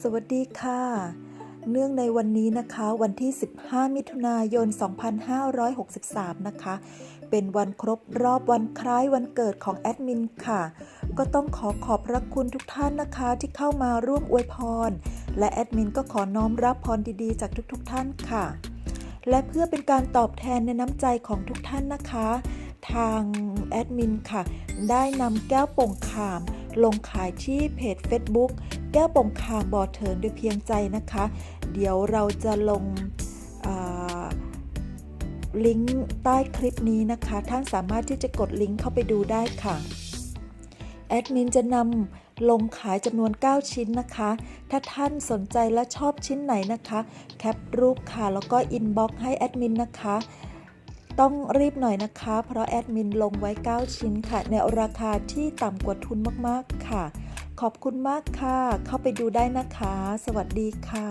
สวัสดีค่ะ เนื่องในวันนี้นะคะ วันที่ 15 มิถุนายน 2563 นะคะ เป็นวันครบรอบวันคล้ายวันเกิดของแอดมินค่ะ ก็ต้องขอขอบพระคุณทุกท่านนะคะที่เข้ามาร่วมอวยพร และแอดมินก็ขอน้อมรับพรดีๆ จากทุกๆท่านค่ะ และเพื่อเป็นการตอบแทนในน้ำใจของทุกท่านนะคะ ทางแอดมินค่ะ ได้นำแก้วโป่งขามลงขายที่เพจ Facebook แก้วปงขามบ่อเทินด้วยเพียงใจนะคะ เดี๋ยวเราจะลงลิงก์ใต้คลิปนี้นะคะ ท่านสามารถที่จะกดลิงก์เข้าไปดูได้ค่ะ แอดมินจะนำลงขายจำนวน 9 ชิ้นนะคะ ถ้าท่านสนใจและชอบชิ้นไหนนะคะ แคปรูปค่ะ แล้วก็อินบ็อกซ์ให้แอดมินนะคะ ต้องรีบหน่อยนะคะ เพราะแอดมินลงไว้ 9 ชิ้นค่ะ ในราคาที่ต่ำกว่าทุนมากๆค่ะ ขอบคุณมากค่ะ เข้าไปดูได้นะคะ สวัสดีค่ะ